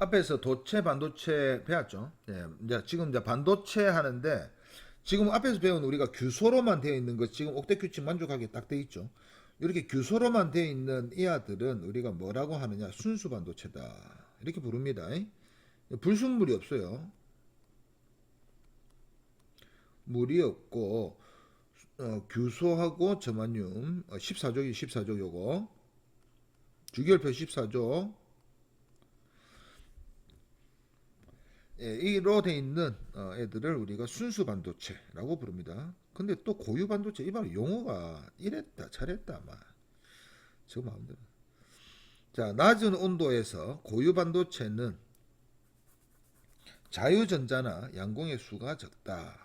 앞에서 도체 반도체 배웠죠. 예, 이제 지금 이제 반도체 하는데 지금 앞에서 배운 우리가 규소로만 되어 있는 것 지금 옥대 규칙 만족하게 딱돼 있죠. 이렇게 규소로만 되어 있는 이 아들은 우리가 뭐라고 하느냐 순수 반도체다 이렇게 부릅니다. 불순물이 없어요. 물이 없고 어, 규소하고 점안륨 어, 14족이 14족 요거 주기율표 14족 예, 이로 돼 있는 어, 애들을 우리가 순수 반도체라고 부릅니다. 근데 또 고유 반도체 이 바로 용어가 이랬다 저랬다 막저 마음대로. 자 낮은 온도에서 고유 반도체는 자유전자나 양공의 수가 적다.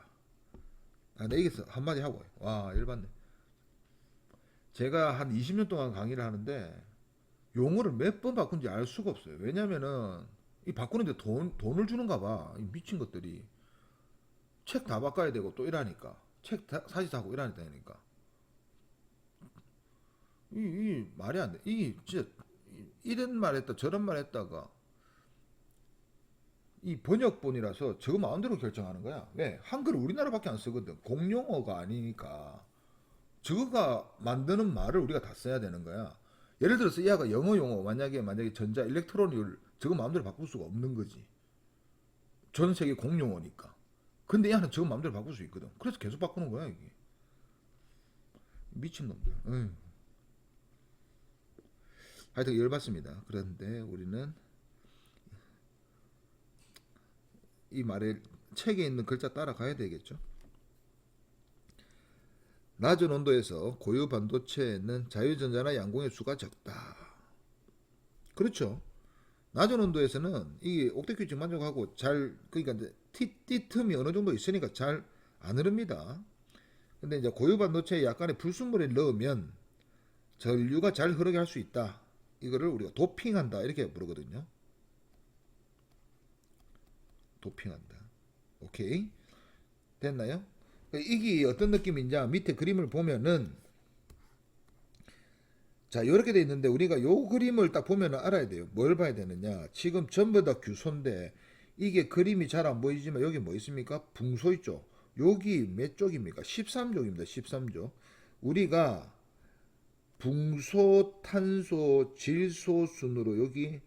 아, 내 이게 한마디 하고 와 열받네. 제가 한 20년 동안 강의를 하는데 용어를 몇 번 바꾼지 알 수가 없어요. 왜냐면은 이 바꾸는데 돈 돈을 주는가 봐. 이 미친 것들이 책 다 바꿔야 되고 또 이러니까 책 다, 사지 사고 이러니까 이, 이 말이 안 돼. 이 진짜 이- 이런 말 했다 저런 말 했다가 이 번역본이라서 저거 마음대로 결정하는 거야. 왜? 한글 우리나라밖에 안 쓰거든. 공용어가 아니니까. 저거가 만드는 말을 우리가 다 써야 되는 거야. 예를 들어서 이 아가 영어 용어 만약에 만약에 전자 일렉트로닉을 저거 마음대로 바꿀 수가 없는 거지. 전 세계 공용어니까. 근데 이 아는 저거 마음대로 바꿀 수 있거든. 그래서 계속 바꾸는 거야 이게. 미친 놈들. 에휴. 하여튼 열받습니다. 그런데 우리는 이 말에 책에 있는 글자 따라가야 되겠죠. 낮은 온도에서 고유 반도체는 자유전자나 양공의 수가 적다. 그렇죠. 낮은 온도에서는 이 옥대 규칙 만족하고 잘 그러니까 이제 티, 띠 틈이 어느 정도 있으니까 잘 안 흐릅니다. 근데 이제 고유 반도체에 약간의 불순물을 넣으면 전류가 잘 흐르게 할 수 있다. 이거를 우리가 도핑한다 이렇게 부르거든요. 도핑한다. 오케이. 됐나요? 이게 어떤 느낌인지 밑에 그림을 보면은 자 이렇게 돼 있는데 우리가 요 그림을 딱 보면은 알아야 돼요. 뭘 봐야 되느냐? 지금 전부 다 규소인데 이게 그림이 잘 안 보이지만 여기 뭐 있습니까? 붕소 있죠. 여기 몇 쪽입니까? 13쪽입니다. 13쪽. 우리가 붕소, 탄소, 질소 순으로 여기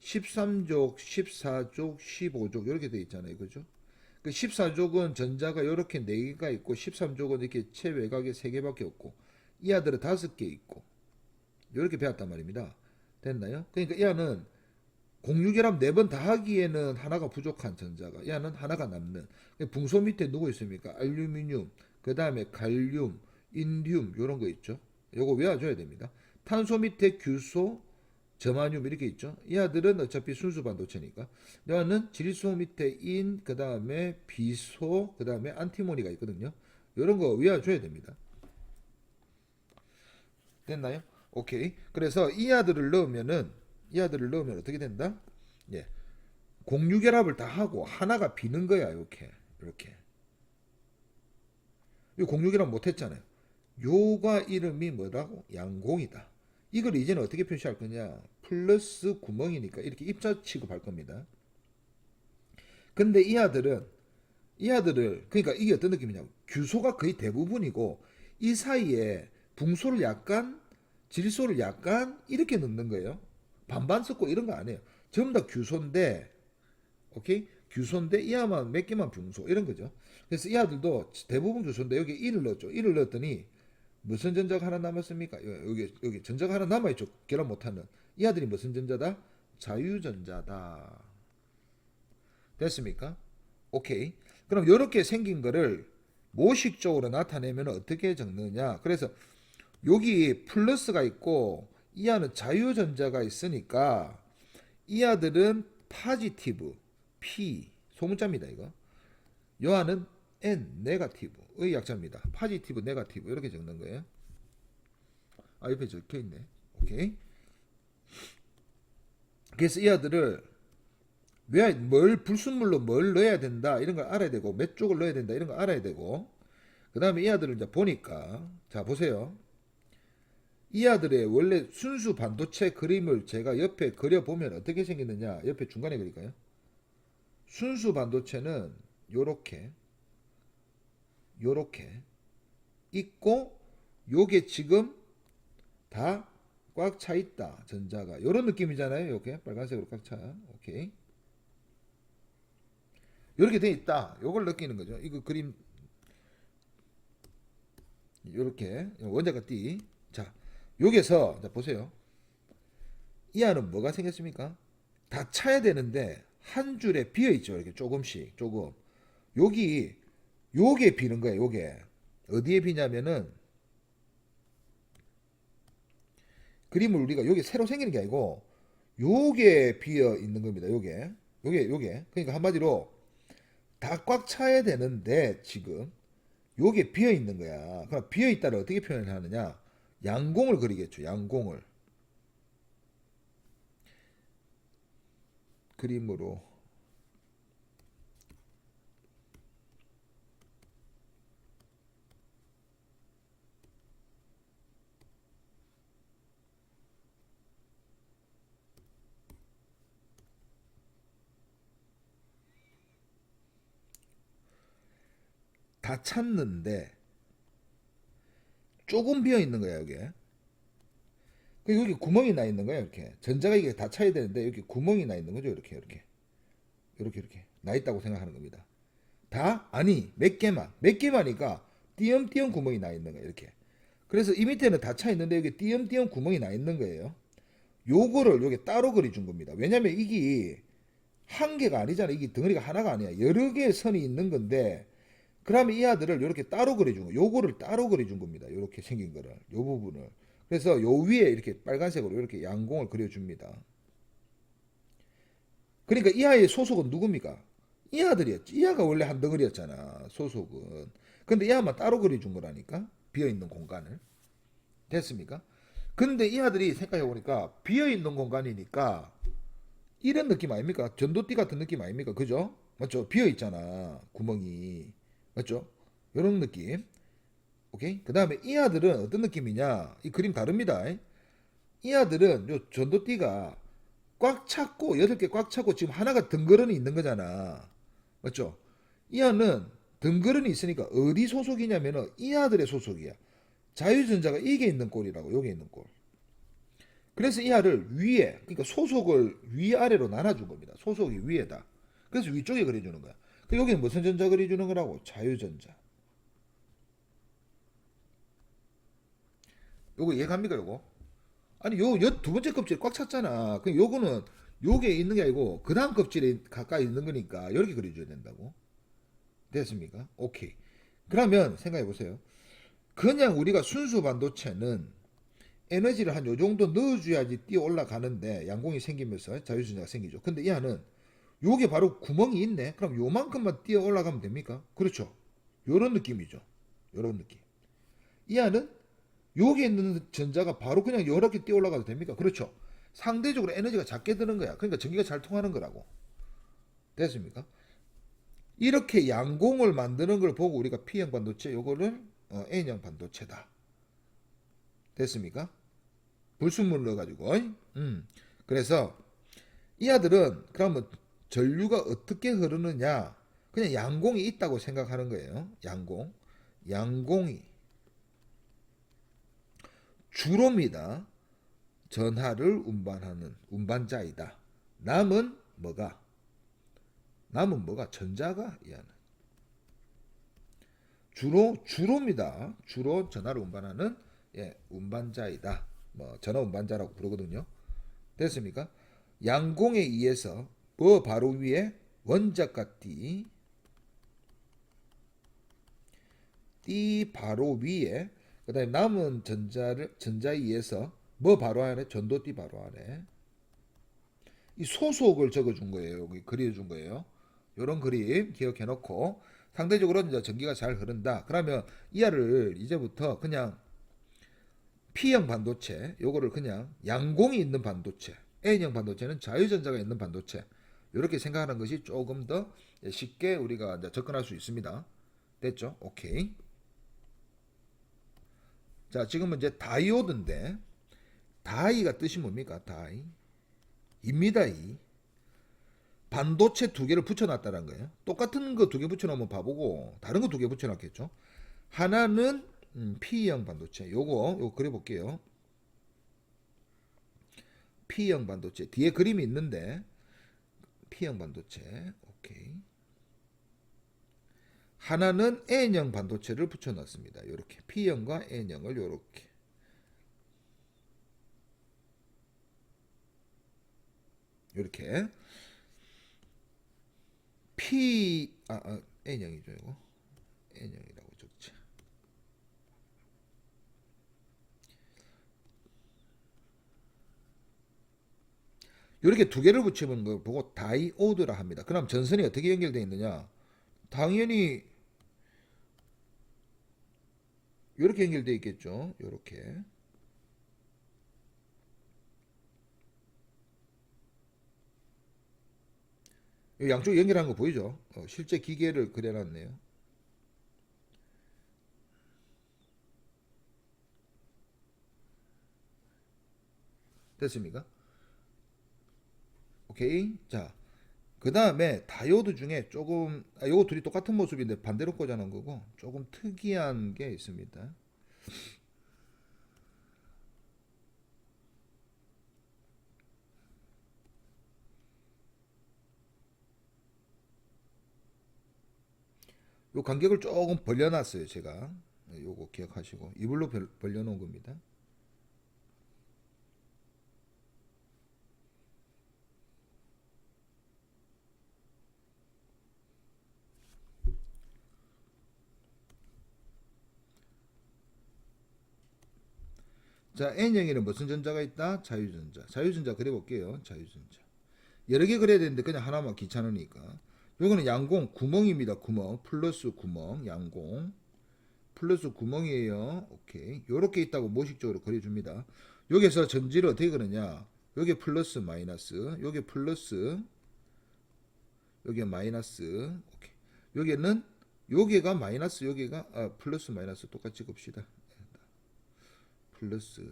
13족, 14족, 15족 이렇게 돼 있잖아요. 그죠? 그 14족은 전자가 이렇게 4개가 있고 13족은 이렇게 최외곽에 3개밖에 없고 이 아들은 5개 있고 이렇게 배웠단 말입니다. 됐나요? 그러니까 이 아는 공유결합 4번 다 하기에는 하나가 부족한 전자가 이 아는 하나가 남는 붕소 밑에 누구 있습니까? 알루미늄, 그 다음에 갈륨, 인듐 이런 거 있죠. 요거 외워줘야 됩니다. 탄소 밑에 규소, 점안륨 이렇게 있죠. 이 아들은 어차피 순수 반도체니까. 여는 질소 밑에 인, 그 다음에 비소, 그 다음에 안티모니가 있거든요. 이런 거 외워줘야 됩니다. 됐나요? 오케이. 그래서 이 아들을 넣으면은 이 아들을 넣으면 어떻게 된다? 예. 공유결합을 다 하고 하나가 비는 거야. 이렇게 이렇게. 이 공유결합 못했잖아요. 요가 이름이 뭐라고? 양공이다. 이걸 이제는 어떻게 표시할 거냐? 플러스 구멍이니까 이렇게 입자 취급할 겁니다. 근데 이 아들은 이 아들을 그러니까 이게 어떤 느낌이냐? 규소가 거의 대부분이고 이 사이에 붕소를 약간 질소를 약간 이렇게 넣는 거예요. 반반 섞고 이런 거 아니에요. 전부 다 규소인데 오케이? 규소인데 이 아만 몇 개만 붕소 이런 거죠. 그래서 이 아들도 대부분 규소인데 여기 1을 넣었죠. 1을 넣었더니 무슨 전자가 하나 남았습니까? 여기 여기 전자가 하나 남아 있죠. 결합 못하는 이 아들이 무슨 전자다? 자유전자다. 됐습니까? 오케이. 그럼 이렇게 생긴 거를 모식적으로 나타내면 어떻게 적느냐? 그래서 여기 플러스가 있고 이 안은 자유전자가 있으니까 이 아들은 파지티브 P 소문자입니다 이거. 요 안은 N 네가티브의 약자입니다. 파지티브 네가티브 이렇게 적는 거예요. 아 옆에 적혀 있네. 오케이. 그래서 이 아들을 왜 뭘 불순물로 뭘 넣어야 된다 이런 걸 알아야 되고 몇 쪽을 넣어야 된다 이런 걸 알아야 되고 그 다음에 이 아들을 이제 보니까 자 보세요 이 아들의 원래 순수 반도체 그림을 제가 옆에 그려보면 어떻게 생겼느냐 옆에 중간에 그릴까요? 순수 반도체는 요렇게 요렇게 있고 요게 지금 다 꽉 차 있다 전자가. 요런 느낌이잖아요 요게. 빨간색으로 꽉 차. 오케이. 요렇게 돼 있다. 요걸 느끼는 거죠. 이거 그림 요렇게. 원자가 띠자 여기서 자 보세요. 이 안은 뭐가 생겼습니까? 다 차야 되는데 한 줄에 비어 있죠. 이렇게 조금씩 조금. 여기 요게 비는 거예요 요게. 어디에 비냐면은 그림을 우리가 여기 새로 생기는 게 아니고 요게 비어 있는 겁니다 요게. 요게 요게. 그러니까 한마디로 다 꽉 차야 되는데 지금 요게 비어 있는 거야. 그럼 비어 있다를 어떻게 표현을 하느냐 양공을 그리겠죠 양공을. 그림으로. 다 찼는데 조금 비어 있는 거야 여기에. 그 여기 구멍이 나 있는 거야 이렇게. 전자가 이게 다 차야 되는데 여기 구멍이 나 있는 거죠 이렇게 이렇게 이렇게 이렇게 나 있다고 생각하는 겁니다. 다 아니 몇 개만 몇 개만이니까 띄엄띄엄 구멍이 나 있는 거야 이렇게. 그래서 이 밑에는 다 차 있는데 여기 띄엄띄엄 구멍이 나 있는 거예요. 요거를 여기 따로 그려준 겁니다. 왜냐면 이게 한 개가 아니잖아. 이게 덩어리가 하나가 아니야. 여러 개의 선이 있는 건데 그러면 이 아들을 이렇게 따로 그려준 거, 요거를 따로 그려준 겁니다. 이렇게 생긴 거를, 요 부분을. 그래서 요 위에 이렇게 빨간색으로 이렇게 양공을 그려줍니다. 그러니까 이 아이의 소속은 누굽니까? 이 아들이었지. 이 아가 원래 한 덩어리였잖아. 소속은. 근데 이 아만 따로 그려준 거라니까. 비어 있는 공간을. 됐습니까? 근데 이 아들이 생각해 보니까 비어 있는 공간이니까 이런 느낌 아닙니까? 전도띠 같은 느낌 아닙니까? 그죠? 맞죠? 비어 있잖아. 구멍이. 맞죠? 이런 느낌. 오케이? 그 다음에 이 아들은 어떤 느낌이냐? 이 그림 다릅니다. 이 아들은 요 전도띠가 꽉 찼고 여덟 개꽉 차고 지금 하나가 덩그러니 있는 거잖아. 맞죠? 이 아는 덩그러니 있으니까 어디 소속이냐면은 이 아들의 소속이야. 자유전자가 이게 있는 꼴이라고 여기 있는 꼴. 그래서 이 아를 위에 그러니까 소속을 위아래로 나눠준 겁니다. 소속이 위에다. 그래서 위쪽에 그려주는 거야. 그 여기는 무슨 전자 그려주는 거라고? 자유전자. 요거 이해갑니까 요거? 아니 요 두 번째 껍질 꽉 찼잖아. 그 요거는 요게 있는 게 아니고 그 다음 껍질에 가까이 있는 거니까 이렇게 그려줘야 된다고. 됐습니까? 오케이. 그러면 생각해 보세요. 그냥 우리가 순수 반도체는 에너지를 한 요 정도 넣어줘야지 뛰어 올라가는데 양공이 생기면서 자유전자가 생기죠. 근데 이 안은 요게 바로 구멍이 있네. 그럼 요만큼만 뛰어 올라가면 됩니까? 그렇죠. 요런 느낌이죠. 요런 느낌. 이 안은 여기 있는 전자가 바로 그냥 이렇게 뛰어 올라가도 됩니까? 그렇죠. 상대적으로 에너지가 작게 드는 거야. 그러니까 전기가 잘 통하는 거라고. 됐습니까? 이렇게 양공을 만드는 걸 보고 우리가 P형 반도체 요거를 어, N형 반도체다. 됐습니까? 불순물 넣어가지고. 음. 그래서 이 아들은 그러면 전류가 어떻게 흐르느냐? 그냥 양공이 있다고 생각하는 거예요. 양공. 양공이 주로입니다. 전하를 운반하는 운반자이다. 남은 뭐가? 남은 뭐가? 전자가 이하는. 주로 주로입니다. 주로 전하를 운반하는 예, 운반자이다. 뭐 전화 운반자라고 부르거든요. 됐습니까? 양공에 의해서 뭐 바로 위에 원자가 띠, 띠 바로 위에 그 다음에 남은 전자를 전자에 의해서 뭐 바로 안에 전도띠 바로 안에 이 소속을 적어준 거예요. 여기 그려준 거예요. 이런 그림 기억해 놓고 상대적으로 이제 전기가 잘 흐른다. 그러면 이하를 이제부터 그냥 P형 반도체 요거를 그냥 양공이 있는 반도체 N형 반도체는 자유전자가 있는 반도체 이렇게 생각하는 것이 조금 더 쉽게 우리가 접근할 수 있습니다. 됐죠? 오케이. 자, 지금은 이제 다이오드인데 다이가 뜻이 뭡니까? 다이. 입니다, 이. 반도체 두 개를 붙여놨다는 거예요. 똑같은 거 두 개 붙여놓으면 바보고 다른 거 두 개 붙여놨겠죠. 하나는 음, P형 반도체. 요거 요거 그려볼게요. P형 반도체 뒤에 그림이 있는데 P형 반도체. 오케이. 하나는 N형 반도체를 붙여놨습니다. 이렇게. P형과 N형을 이렇게. 이렇게. P 아, 아 N형이죠 이거? N형이라고 적자. 이렇게 두 개를 붙이는 걸 보고 다이오드라 합니다. 그럼 전선이 어떻게 연결되어 있느냐? 당연히 이렇게 연결되어 있겠죠. 이렇게. 양쪽 연결한 거 보이죠? 어, 실제 기계를 그려놨네요. 됐습니까? 오케이. 자, 그 다음에 다이오드 중에 조금, 아, 요거 둘이 똑같은 모습인데 반대로 꽂아놓은 거고, 조금 특이한 게 있습니다. 요 간격을 조금 벌려놨어요, 제가. 네, 요거 기억하시고. 이불로 벌- 벌려놓은 겁니다. 자, N형에는 무슨 전자가 있다? 자유전자. 자유전자 그려볼게요. 자유전자. 여러 개 그려야 되는데 그냥 하나만 귀찮으니까. 요거는 양공 구멍입니다. 구멍. 플러스 구멍. 양공. 플러스 구멍이에요. 오케이. 요렇게 있다고 모식적으로 그려줍니다. 여기서 전지를 어떻게 그러냐? 요게 플러스 마이너스. 요게 플러스. 요게 마이너스. 오케이. 요게는 요게가 마이너스 요게가 아, 플러스 마이너스 똑같이 봅시다. 플러스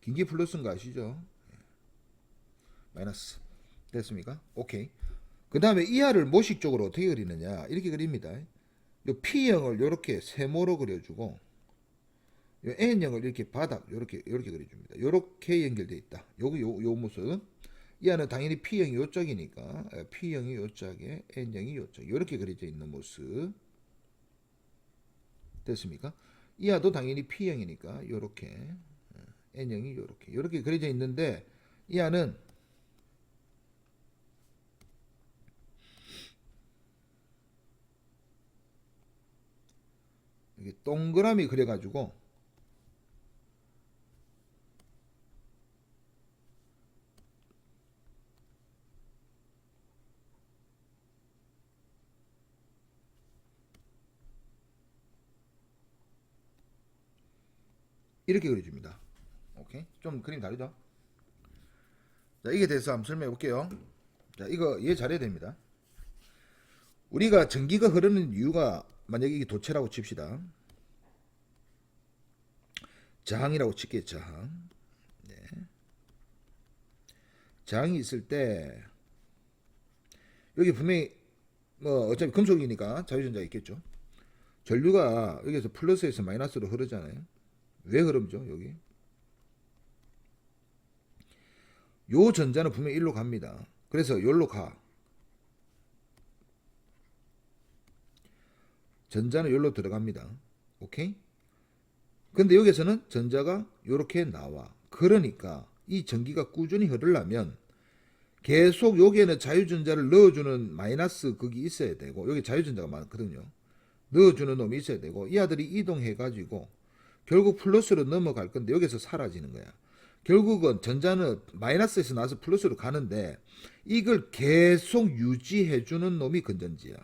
긴 게 플러스인 거 아시죠? 예. 마이너스 됐습니까? 오케이. 그 다음에 이하를 모식적으로 어떻게 그리느냐 이렇게 그립니다. 요 P형을 이렇게 세모로 그려주고 요 N형을 이렇게 바닥 이렇게 이렇게 그려줍니다. 이렇게 연결돼 있다. 여기 요, 요 모습 이하는 당연히 P형이 요쪽이니까 예, P형이 요쪽에 N형이 요쪽 이렇게 그려져 있는 모습 됐습니까? 이하도 당연히 P형이니까 요렇게 어, N형이 요렇게 요렇게 그려져 있는데 이하는 동그라미 그려가지고 이렇게 그려줍니다. 오케이. 좀 그림 다르죠? 자, 이게 대해서 한번 설명해 볼게요. 자, 이거 이해 잘해야 됩니다. 우리가 전기가 흐르는 이유가 만약에 이게 도체라고 칩시다. 저항이라고 칠게요. 저항. 네. 저항이 있을 때 여기 분명히 뭐 어차피 금속이니까 자유전자가 있겠죠. 전류가 여기서 플러스에서 마이너스로 흐르잖아요. 왜 흐름죠 여기? 요 전자는 분명히 일로 갑니다. 그래서 여기로 가. 전자는 여기로 들어갑니다. 오케이? 근데 여기서는 전자가 이렇게 나와. 그러니까 이 전기가 꾸준히 흐르려면 계속 여기에는 자유전자를 넣어주는 마이너스 극이 있어야 되고 여기 자유전자가 많거든요. 넣어주는 놈이 있어야 되고 이 아들이 이동해가지고 결국 플러스로 넘어갈 건데 여기서 사라지는 거야. 결국은 전자는 마이너스에서 나서 플러스로 가는데 이걸 계속 유지해주는 놈이 건전지야.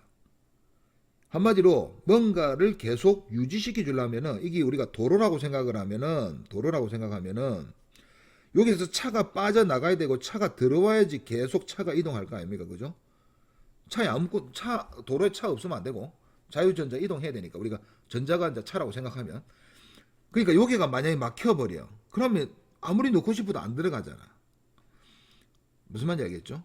한마디로 뭔가를 계속 유지시켜 주려면은 이게 우리가 도로라고 생각을 하면은 도로라고 생각하면은 여기서 차가 빠져나가야 되고 차가 들어와야지 계속 차가 이동할 거 아닙니까? 그죠? 차에 아무것도 차 도로에 차 없으면 안 되고 자유전자 이동해야 되니까 우리가 전자가 이제 차라고 생각하면 그러니까 여기가 만약에 막혀버려 그러면 아무리 넣고 싶어도 안 들어가잖아 무슨 말인지 알겠죠?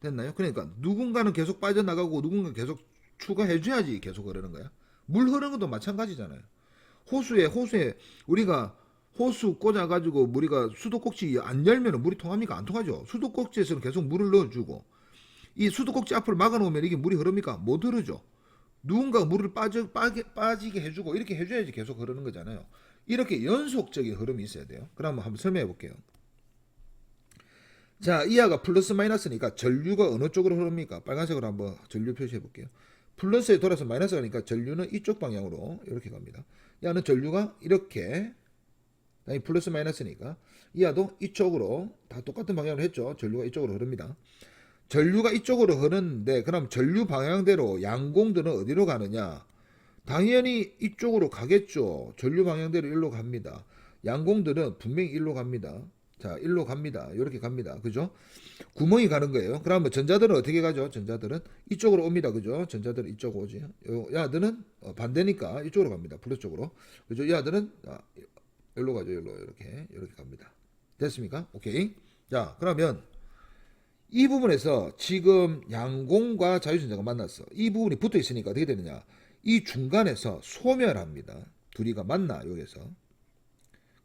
됐나요? 그러니까 누군가는 계속 빠져나가고 누군가 계속 추가해줘야지 계속 흐르는 거야 물 흐르는 것도 마찬가지잖아요 호수에 호수에 우리가 호수 꽂아가지고 우리가 수도꼭지 안 열면 물이 통합니까? 안 통하죠. 수도꼭지에서는 계속 물을 넣어주고 이 수도꼭지 앞을 막아놓으면 이게 물이 흐릅니까? 못 흐르죠. 누군가 물을 빠져 빠지게 해주고 이렇게 해줘야지 계속 흐르는 거잖아요. 이렇게 연속적인 흐름이 있어야 돼요. 그럼 한번 설명해 볼게요. 자, 이하가 플러스 마이너스니까 전류가 어느 쪽으로 흐릅니까? 빨간색으로 한번 전류 표시해 볼게요. 플러스에 돌아서 마이너스 가니까 전류는 이쪽 방향으로 이렇게 갑니다. 야는 전류가 이렇게 아니 플러스 마이너스니까 이하도 이쪽으로 다 똑같은 방향으로 했죠. 전류가 이쪽으로 흐릅니다. 전류가 이쪽으로 흐르는데 그럼 전류 방향대로 양공들은 어디로 가느냐? 당연히 이쪽으로 가겠죠. 전류 방향대로 일로 갑니다. 양공들은 분명히 일로 갑니다. 자, 일로 갑니다. 이렇게 갑니다. 그죠? 구멍이 가는 거예요. 그러면 전자들은 어떻게 가죠? 전자들은 이쪽으로 옵니다. 그죠? 전자들은 이쪽 오지. 요 야들은 어, 반대니까 이쪽으로 갑니다. 플러스 쪽으로. 그죠? 야들은 아, 여기로 가죠. 여기로 이렇게 이렇게 갑니다. 됐습니까? 오케이. 자, 그러면 이 부분에서 지금 양공과 자유전자가 만났어. 이 부분이 붙어 있으니까 어떻게 되느냐? 이 중간에서 소멸합니다. 둘이가 만나 여기서.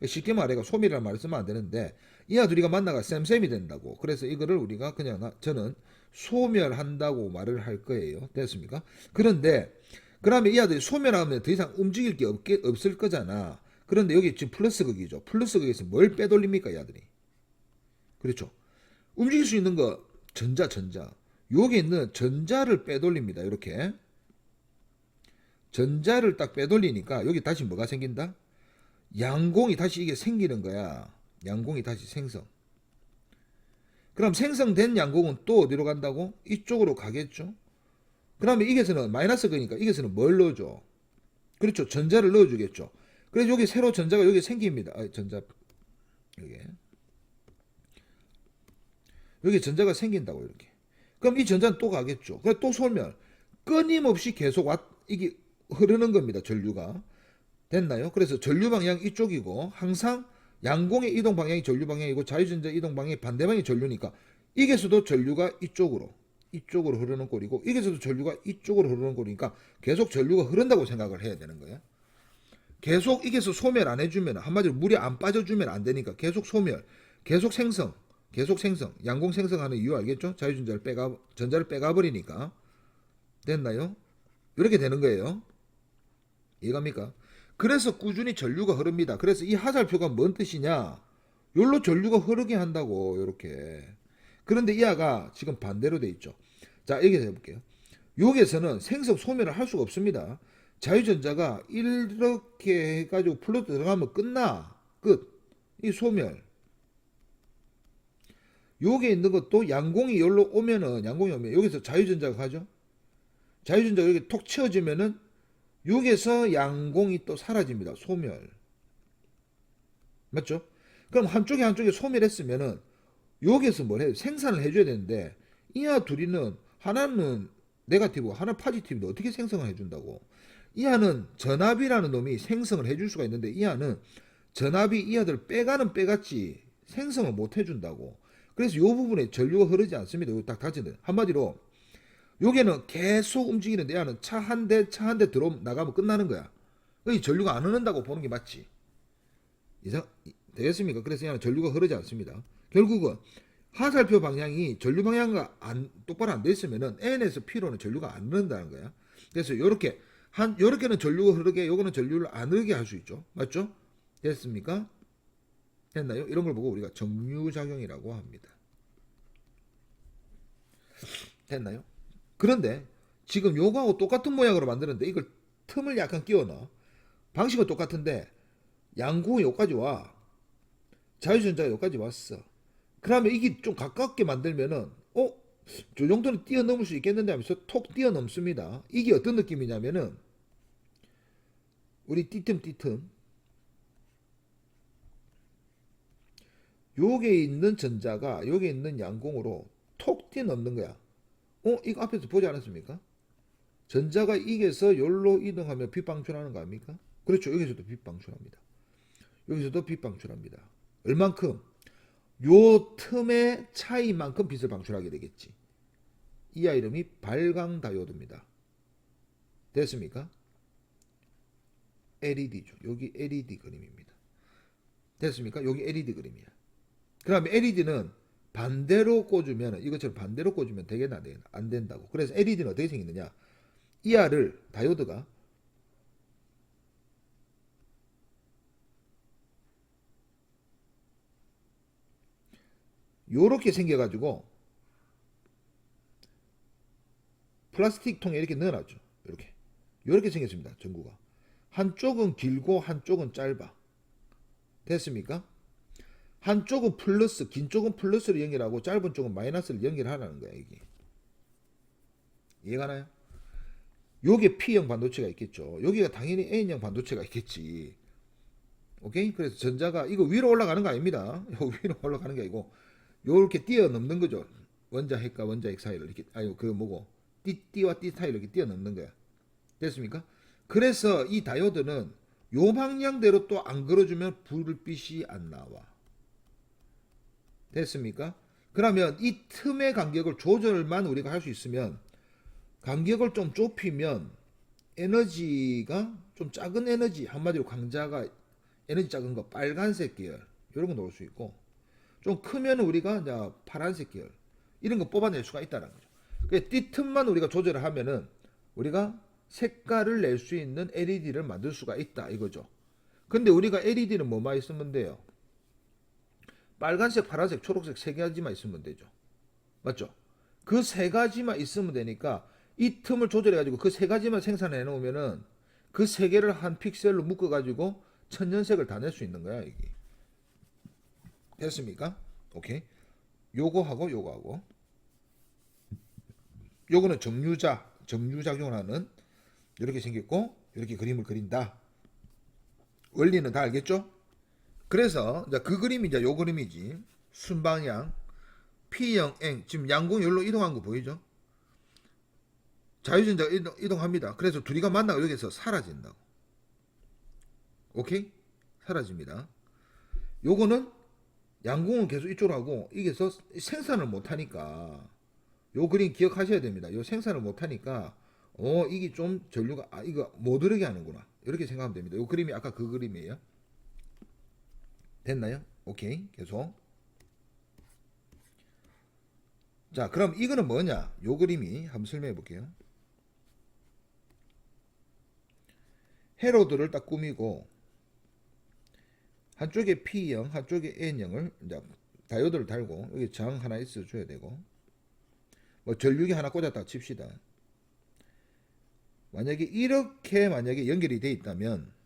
쉽게 말해가 소멸이라는 말을 쓰면 안 되는데 이하 둘이가 만나가 쌤쌤이 된다고. 그래서 이거를 우리가 그냥 나- 저는 소멸한다고 말을 할 거예요. 됐습니까? 그런데 그러면 이 아들이 소멸하면 더 이상 움직일 게 없게, 없을 거잖아. 그런데 여기 지금 플러스 극이죠. 플러스 극에서 뭘 빼돌립니까, 이 아들이? 그렇죠. 움직일 수 있는 거 전자, 전자. 여기 있는 전자를 빼돌립니다. 이렇게. 전자를 딱 빼돌리니까 여기 다시 뭐가 생긴다? 양공이 다시 이게 생기는 거야. 양공이 다시 생성. 그럼 생성된 양공은 또 어디로 간다고? 이쪽으로 가겠죠. 그러면 이게서는 마이너스 거니까 이게서는 뭘 넣어줘? 그렇죠. 전자를 넣어주겠죠. 그래서 여기 새로 전자가 여기 생깁니다. 아, 전자 여기 여기 전자가 생긴다고 이렇게. 그럼 이 전자는 또 가겠죠. 그래 또 소멸. 끊임없이 계속 왔 이게 흐르는 겁니다. 전류가 됐나요? 그래서 전류 방향 이쪽이고 항상 양공의 이동 방향이 전류 방향이고 자유전자 이동 방향이 반대방이 전류니까 이게서도 전류가 이쪽으로 이쪽으로 흐르는 꼴이고 이게서도 전류가 이쪽으로 흐르는 꼴이니까 계속 전류가 흐른다고 생각을 해야 되는 거예요. 계속 이게서 소멸 안 해주면 한마디로 물이 안 빠져주면 안 되니까 계속 소멸, 계속 생성, 계속 생성, 양공 생성하는 이유 알겠죠? 자유전자를 빼가 전자를 빼가 버리니까 됐나요? 이렇게 되는 거예요. 이해갑니까? 그래서 꾸준히 전류가 흐릅니다. 그래서 이 하살표가 뭔 뜻이냐? 요로 전류가 흐르게 한다고 이렇게. 그런데 이 아가 지금 반대로 돼 있죠. 자, 여기서 해볼게요. 여기에서는 생성 소멸을 할 수가 없습니다. 자유전자가 이렇게 해가지고 플러스 들어가면 끝나. 끝. 이 소멸. 요게 있는 것도 양공이 여기로 오면은 양공이 오면 여기서 자유전자가 가죠. 자유전자가 여기 톡 치워지면은 여기서 양공이 또 사라집니다. 소멸. 맞죠? 그럼 한쪽에 한쪽에 소멸했으면은 여기서 뭘 해? 생산을 해줘야 되는데 이하 둘이는 하나는 네가티브고 하나 파지티브인데 어떻게 생성을 해준다고? 이하는 전압이라는 놈이 생성을 해줄 수가 있는데 이하는 전압이 이하들 빼가는 빼갔지 생성을 못 해준다고. 그래서 이 부분에 전류가 흐르지 않습니다. 딱 닫히는 한마디로 여기는 계속 움직이는데 야는 차 한 대 차 한 대 들어 나가면 끝나는 거야. 이 전류가 안 흐른다고 보는 게 맞지. 이상 되겠습니까? 그래서 야는 전류가 흐르지 않습니다. 결국은 하살표 방향이 전류 방향과 안 똑바로 안 돼 있으면은 N에서 P로는 전류가 안 흐른다는 거야. 그래서 이렇게 한 요렇게는 전류가 흐르게 요거는 전류를 안 흐르게 할 수 있죠. 맞죠? 됐습니까? 됐나요? 이런 걸 보고 우리가 정류작용이라고 합니다. 됐나요? 그런데 지금 요거하고 똑같은 모양으로 만드는데 이걸 틈을 약간 끼워 넣어. 방식은 똑같은데 양궁이 여기까지 와. 자유전자가 여기까지 왔어. 그러면 이게 좀 가깝게 만들면은 어? 저 정도는 뛰어넘을 수 있겠는데 하면서 톡 뛰어넘습니다. 이게 어떤 느낌이냐면은 우리 띠틈띠틈 요게 있는 전자가 요게 있는 양공으로 톡 뛰어넘는 거야. 어? 이거 앞에서 보지 않았습니까? 전자가 이게서 열로 이동하면 빛 방출하는 거 아닙니까? 그렇죠. 여기서도 빛 방출합니다. 여기서도 빛 방출합니다. 얼만큼? 요 틈의 차이만큼 빛을 방출하게 되겠지. 이 아이름이 발광 다이오드입니다. 됐습니까? LED죠. 여기 LED 그림입니다. 됐습니까? 여기 LED 그림이야. 그다음에 LED는 반대로 꽂으면 이것처럼 반대로 꽂으면 되겠나 안 되겠나 안 된다고. 그래서 LED는 어떻게 생기느냐? 이하를 다이오드가 요렇게 생겨가지고 플라스틱 통에 이렇게 넣어놨죠. 이렇게 이렇게 생겼습니다. 전구가 한쪽은 길고 한쪽은 짧아. 됐습니까? 한쪽은 플러스, 긴 쪽은 플러스를 연결하고 짧은 쪽은 마이너스를 연결하라는 거야 이게. 이해가나요? 요게 P형 반도체가 있겠죠. 여기가 당연히 N형 반도체가 있겠지. 오케이? 그래서 전자가 이거 위로 올라가는 거 아닙니다. 요 위로 올라가는 게 아니고 요렇게 뛰어넘는 거죠. 원자 핵과 원자 핵 사이를 이렇게 아유 그 뭐고 띠 띠와 띠 사이를 이렇게 뛰어넘는 거야. 됐습니까? 그래서 이 다이오드는 요 방향대로 또 안 걸어주면 불빛이 안 나와. 됐습니까? 그러면 이 틈의 간격을 조절만 우리가 할 수 있으면 간격을 좀 좁히면 에너지가 좀 작은 에너지 한마디로 강자가 에너지 작은 거 빨간색 계열 이런 거 넣을 수 있고 좀 크면 우리가 이제 파란색 계열 이런 거 뽑아낼 수가 있다는 거죠. 그 띠틈만 우리가 조절을 하면은 우리가 색깔을 낼 수 있는 LED를 만들 수가 있다 이거죠. 근데 우리가 LED는 뭐만 있으면 돼요? 빨간색, 파란색, 초록색 세 가지만 있으면 되죠. 맞죠? 그 세 가지만 있으면 되니까 이 틈을 조절해 가지고 그 세 가지만 생산해 놓으면은 그 세 개를 한 픽셀로 묶어 가지고 천연색을 다 낼 수 있는 거야, 이게. 됐습니까? 오케이. 요거하고 요거하고 요거는 정류자, 정류작용을 하는 이렇게 생겼고 이렇게 그림을 그린다. 원리는 다 알겠죠? 그래서 이제 그 그림이 이제 요 그림이지. 순방향 P형 N 지금 양공 열로 이동한 거 보이죠? 자유전자가 이동, 이동 합니다. 그래서 둘이가 만나고 여기서 사라진다고. 오케이? 사라집니다. 요거는 양공은 계속 이쪽으로 하고 이게서 생산을 못 하니까 요 그림 기억하셔야 됩니다. 요 생산을 못 하니까 어 이게 좀 전류가 아 이거 못 오르게 하는구나. 이렇게 생각하면 됩니다. 요 그림이 아까 그 그림이에요. 됐나요? 오케이. 계속. 자, 그럼 이거는 뭐냐? 요 그림이 한번 설명해 볼게요. 헤로드를 딱 꾸미고 한쪽에 P형, 한쪽에 N형을 이제 다이오드를 달고 여기 정 하나 있어 줘야 되고 뭐 전류기 하나 꽂았다 칩시다. 만약에 이렇게 만약에 연결이 돼 있다면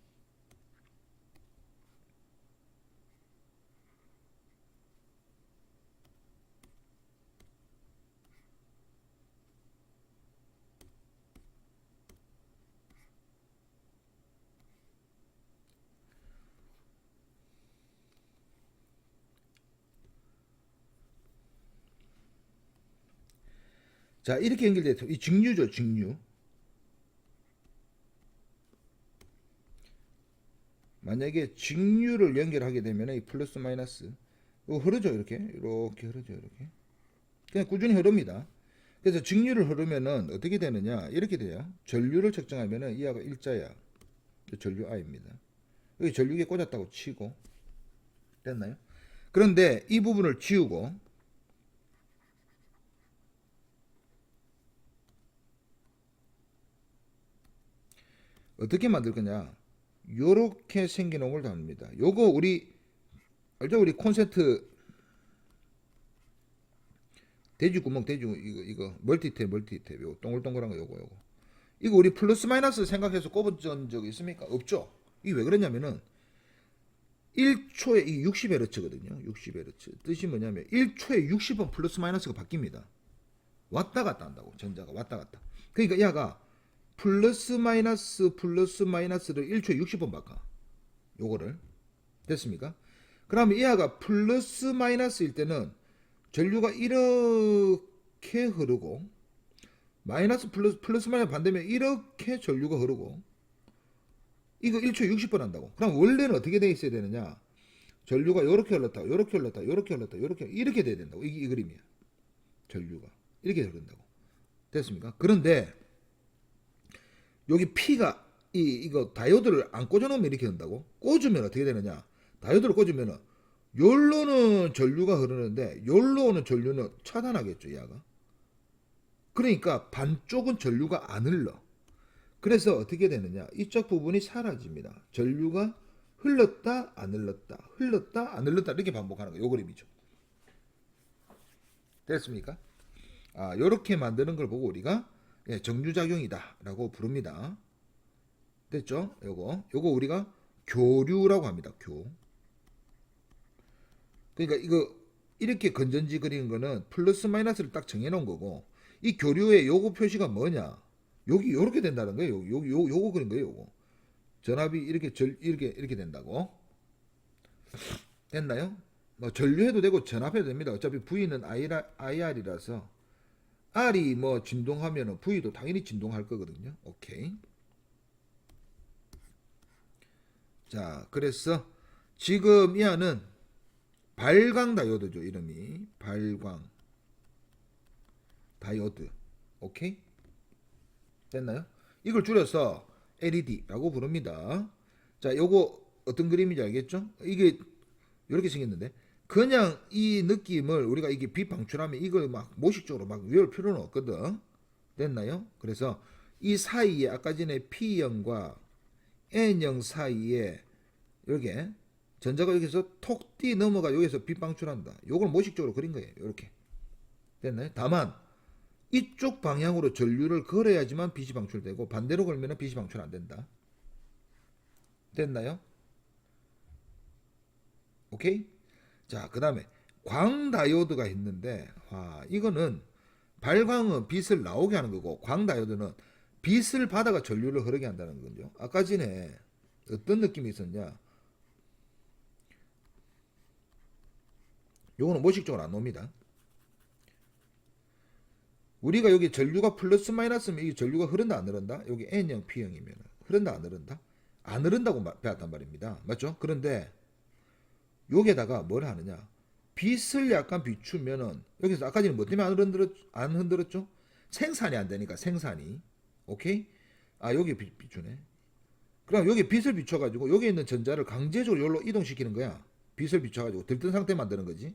자 이렇게 연결돼 이 직류죠 직류. 만약에 직류를 연결하게 되면 이 플러스 마이너스. 이거 흐르죠 이렇게? 이렇게 흐르죠 이렇게. 그냥 꾸준히 흐릅니다. 그래서 직류를 흐르면은 어떻게 되느냐? 이렇게 돼요. 전류를 측정하면은 이하가 일자야. 전류 I입니다. 여기 전류기에 꽂았다고 치고. 됐나요? 그런데 이 부분을 지우고 어떻게 만들 거냐? 요렇게 생겨놓은 걸 답니다. 요거 우리 알죠? 우리 콘센트 돼지 구멍 돼지 이거 이거 멀티탭 멀티탭 요거 동글동글한 거 요거 요거 이거 우리 플러스 마이너스 생각해서 꼽은 적 있습니까? 없죠. 이게 왜 그러냐면은 1초에 이 60Hz거든요. 60Hz. 뜻이 뭐냐면 1초에 60번 플러스 마이너스가 바뀝니다. 왔다 갔다 한다고. 전자가 왔다 갔다. 그러니까 얘가 플러스 마이너스 플러스 마이너스를 1초에 60번 바꿔. 요거를. 됐습니까? 그러면 이하가 플러스 마이너스일 때는 전류가 이렇게 흐르고 마이너스 플러스 플러스 마이너스 반대면 이렇게 전류가 흐르고 이거 1초 60번 한다고. 그럼 원래는 어떻게 돼 있어야 되느냐? 전류가 이렇게 흘렀다, 이렇게 흘렀다, 이렇게 흘렀다, 이렇게 이렇게 돼야 된다고. 이게 이 그림이야. 전류가 이렇게 흐른다고. 됐습니까? 그런데 여기 P가 이 이거 다이오드를 안 꽂아 놓으면 이렇게 된다고? 꽂으면 어떻게 되느냐? 다이오드를 꽂으면은 열로는 전류가 흐르는데 열로 오는 전류는 차단하겠죠, 얘가. 그러니까 반쪽은 전류가 안 흘러. 그래서 어떻게 되느냐? 이쪽 부분이 사라집니다. 전류가 흘렀다 안 흘렀다 흘렀다 안 흘렀다 이렇게 반복하는 거예요. 요 그림이죠. 됐습니까? 아, 요렇게 만드는 걸 보고 우리가 예, 정류작용이다라고 부릅니다. 됐죠? 요거 요거 우리가 교류라고 합니다. 교. 그러니까 이거 이렇게 건전지 그리는 거는 플러스 마이너스를 딱 정해 놓은 거고 이 교류의 요거 표시가 뭐냐? 여기 요렇게 된다는 거예요. 요, 요, 요 요거 그린 거예요, 요거. 전압이 이렇게 절 이렇게 이렇게 된다고. 됐나요? 뭐 전류해도 되고 전압해도 됩니다. 어차피 V는 IR이라서 R이 뭐 진동하면은 V도 당연히 진동할 거거든요. 오케이. 자, 그래서 지금 이 안은 발광 다이오드죠, 이름이. 발광 다이오드. 오케이? 됐나요? 이걸 줄여서 LED라고 부릅니다. 자, 요거 어떤 그림인지 알겠죠? 이게 이렇게 생겼는데 그냥 이 느낌을 우리가 이게 빛 방출하면 이걸 막 모식적으로 막 외울 필요는 없거든. 됐나요? 그래서 이 사이에 아까 전에 P형과 N형 사이에 이렇게 전자가 여기서 톡 뛰 넘어가 여기서 빛 방출한다. 요걸 모식적으로 그린 거예요. 이렇게. 됐나요? 다만 이쪽 방향으로 전류를 걸어야지만 빛이 방출되고 반대로 걸면 빛이 방출 안 된다. 됐나요? 오케이? 자, 그 다음에 광다이오드가 있는데, 와, 이거는 발광은 빛을 나오게 하는 거고, 광다이오드는 빛을 받아가 전류를 흐르게 한다는 거죠. 아까 전에 어떤 느낌이 있었냐? 요거는 모식적으로 안 놉니다. 우리가 여기 전류가 플러스 마이너스면 이 전류가 흐른다 안 흐른다? 여기 N형, P형이면 흐른다 안 흐른다? 안 흐른다고 마- 배웠단 말입니다. 맞죠? 그런데 여기에다가 뭘 하느냐? 빛을 약간 비추면은 여기서 아까 전에 뭐 때문에 안 흔들었 안 흔들었죠? 생산이 안 되니까 생산이 오케이? 아 여기 비, 비추네. 그럼 여기 빛을 비춰가지고 여기 있는 전자를 강제적으로 여기로 이동시키는 거야. 빛을 비춰가지고 들뜬 상태 만드는 거지.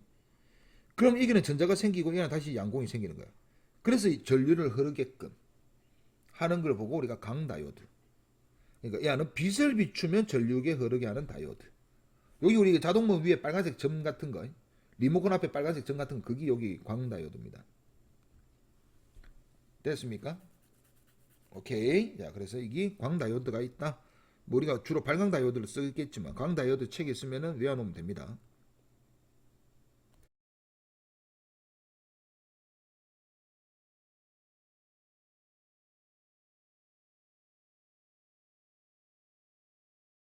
그럼 여기는 전자가 생기고 여기는 다시 양공이 생기는 거야. 그래서 이 전류를 흐르게끔 하는 걸 보고 우리가 강다이오드. 그러니까 야는 빛을 비추면 전류에 흐르게 하는 다이오드. 여기 우리 자동문 위에 빨간색 점 같은 거, 리모컨 앞에 빨간색 점 같은 거, 그게 여기 광 다이오드입니다. 됐습니까? 오케이. 자, 그래서 이게 광 다이오드가 있다. 뭐 우리가 주로 발광 다이오드를 쓰겠지만 광 다이오드 책에 있으면은 외워놓으면 됩니다.